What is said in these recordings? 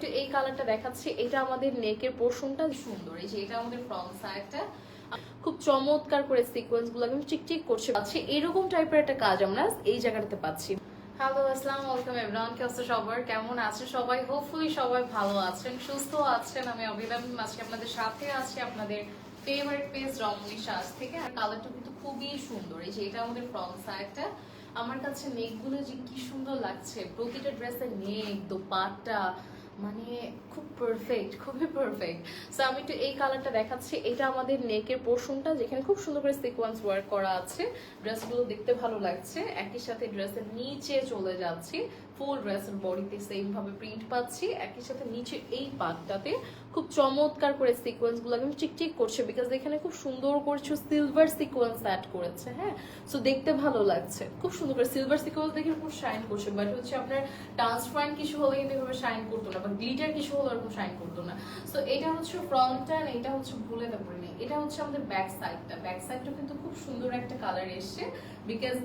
একটু এই কালারটা দেখাচ্ছি। এটা আমাদের নেকের পোর্শনটা সুন্দর। এই যে এটা আমাদের ফ্রন্ট সাইডটা খুব চমৎকার করে সিকোয়েন্সগুলো একদম চিকচিক করছে। পাচ্ছি এরকম টাইপের একটা কাজ আমরা এই জায়গাটাতে পাচ্ছি। হ্যালো আসসালামু আলাইকুম এভরিওয়ান কে অবস্থা সবার? কেমন আছে সবাই? হোপফুলি সবাই ভালো আছেন, সুস্থ আছেন। আমি অভিলাম আজকে আপনাদের সাথে আছি আপনাদের ফেভারিট পেজ রমণী সাজ থেকে। আর কালারটা কিন্তু খুবই সুন্দর। এই যে এটা আমাদের ফ্রন্ট সাইডটা আমার কাছে নেকগুলো যে কি সুন্দর লাগছে। প্রতিটা ড্রেসের নেক দোপাট্টা মানে খুব পারফেক্ট খুবই পারফেক্ট সো আমি একটু এই কালারটা দেখাচ্ছি। এটা আমাদের নেকের পোর্শনটা যেখানে খুব সুন্দর করে সিকোয়েন্স ওয়ার্ক করা আছে। ড্রেসগুলো দেখতে ভালো লাগছে। একই সাথে ড্রেসের নিচে চলে যাচ্ছি। ফুল ড্রেস ড্রেসের বডিতে সেম ভাবে প্রিন্ট পাচ্ছি। একই সাথে নিচে এই পাটটাতে খুব চমৎকার করে সিকোয়েন্সগুলো একদম চিকচিক করছে বিকজ এখানে খুব সুন্দর করছে সিলভার সিকোয়েন্স অ্যাড করেছে হ্যাঁ? সো দেখতে ভালো লাগছে। খুব সুন্দর করে সিলভার সিকোয়েন্স দেখে খুব শাইন করছে বাট হচ্ছে আপনার ট্রান্সপারেন্ট কিছু হলে কিন্তু এভাবে শাইন করতো না বা গ্লিটার কিছু হলে এরকম শাইন করতো না। সো এটা হচ্ছে ফ্রন্টটা এটা হচ্ছে ভুলে তারপরে নেই এটা হচ্ছে আমাদের ব্যাক সাইডটা ব্যাক সাইডটা কিন্তু খুব সুন্দর একটা কালার এসছে। বিকজ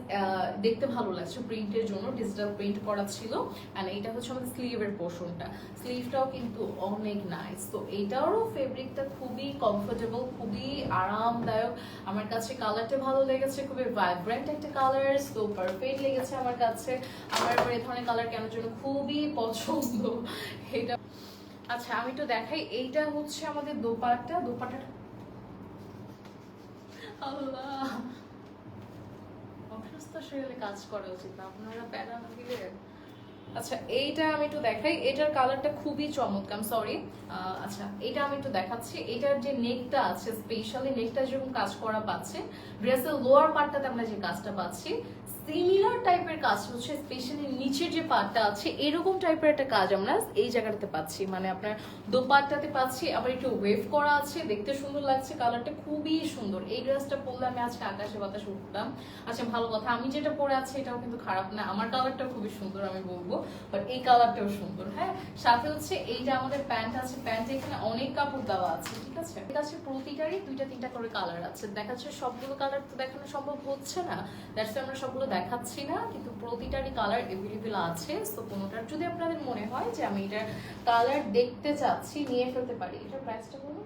দেখতে ভালো লাগছে প্রিন্টের জন্য ডিজিটাল প্রিন্ট করা ছিল অ্যান্ড এটা হচ্ছে আমাদের স্লিভের পোর্শনটা স্লিভটাও কিন্তু অনেক নাইস তো এইটারও ফেব্রিকটা খুবই কমফোর্টেবল খুবই আরামদায়ক। আমার কাছে কালারটা ভালো লেগেছে, খুবই ভাইব্রেন্ট একটা কালার তো পারফেক্ট লেগেছে আমার কাছে। আমার এই ধরনের কালার কেন জন্য খুবই পছন্দ। এটা আচ্ছা আমি তো দেখাই। এইটা হচ্ছে আমাদের দোপাট্টা। দোপাট্টাটা আল্লাহ! অসুস্থ শরীরে কাজ করা উচিত না। আপনারা প্যারা দিলে আচ্ছা এইটা আমি একটু দেখাই। এটার কালারটা খুবই চমৎকার সরি আচ্ছা এটা আমি একটু দেখাচ্ছি। এটার যে নেকটা আছে স্পেশালি নেকটা যেরকম কাজ করা পাচ্ছে ড্রেসের লোয়ার পার্টটাতে আমরা যে কাজটা পাচ্ছি সিমিলার টাইপের কাজ হচ্ছে স্পেশালি নিচের যে পার্টটা আছে, এরকম টাইপের একটা কাজ আমরা এই জায়গাটাতে পাচ্ছি। মানে আপনার দোপাট্টাতে পাচ্ছি, আবার একটু ওয়েভ করা আছে, দেখতে সুন্দর লাগছে কালারটা খুবই সুন্দর। এই ড্রেসটা পরলে আমি আজকে আকাশে বাতাসে উঠতাম। আচ্ছা ভালো কথা, আমি যেটা পরে আছি এটাও কিন্তু খারাপ না, আমার কালারটা খুবই সুন্দর আমি বলব বাট এই কালারটাও সুন্দর হ্যাঁ? সাথে হচ্ছে এই যে আমাদের প্যান্ট আছে প্যান্ট এখানে অনেক কাপড় দেওয়া আছে, ঠিক আছে? ঠিক আছে, প্রতিটারই দুইটা, তিনটা করে কালার আছে। দেখা যাচ্ছে সবগুলো কালার তো দেখানো সম্ভব হচ্ছে না দ্যাটস আমরা সবগুলো দেখাচ্ছি না, কিন্তু প্রতিটারই কালার এভেলেবেল আছে। তো কোনোটার যদি আপনাদের মনে হয় যে আমি এটার কালার দেখতে চাচ্ছি, নিয়ে ফেলতে পারি, এটার প্রাইসটা বলুন?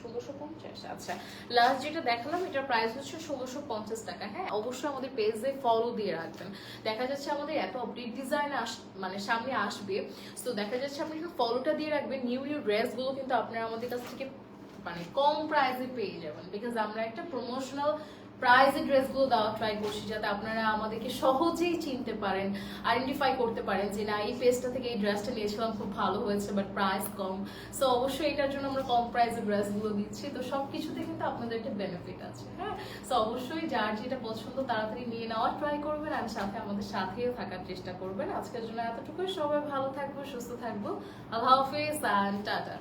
ষোলোশো পঞ্চাশ আচ্ছা। লাস্ট যেটা এটার হচ্ছে ষোলোশো পঞ্চাশ টাকা। হ্যাঁ অবশ্যই আমাদের পেজে ফলো দিয়ে রাখবেন। দেখা যাচ্ছে আমাদের এত ডিজাইন আস মানে সামনে আসবে। তো দেখা যাচ্ছে আপনি ফলোটা দিয়ে রাখবেন নিউ নিউ ড্রেসগুলো কিন্তু আপনারা আমাদের কাছ থেকে মানে কম প্রাইসে পেয়ে যাবেন। বিকজ আমরা একটা প্রমোশনাল প্রাইজে ড্রেসগুলো দেওয়া ট্রাই করছি যাতে আপনারা আমাদেরকে সহজেই চিনতে পারেন আইডেন্টিফাই করতে পারেন যে না, এই পেজটা থেকে এই ড্রেসটা নিয়েছিলাম, খুব ভালো হয়েছে বাট প্রাইস কম। সো অবশ্যই এটার জন্য আমরা কম প্রাইসে ড্রেসগুলো দিচ্ছি। তো সব কিছুতে কিন্তু আপনাদের একটা বেনিফিট আছে হ্যাঁ? সো অবশ্যই যার যেটা পছন্দ তাড়াতাড়ি নিয়ে নেওয়ার ট্রাই করবেন আর সাথে আমাদের সাথেও থাকার চেষ্টা করবেন। আজকের জন্য এতটুকুই। সবাই ভালো থাকব, সুস্থ থাকব। আল্লাহ হাফিজ অ্যান্ড টাটা।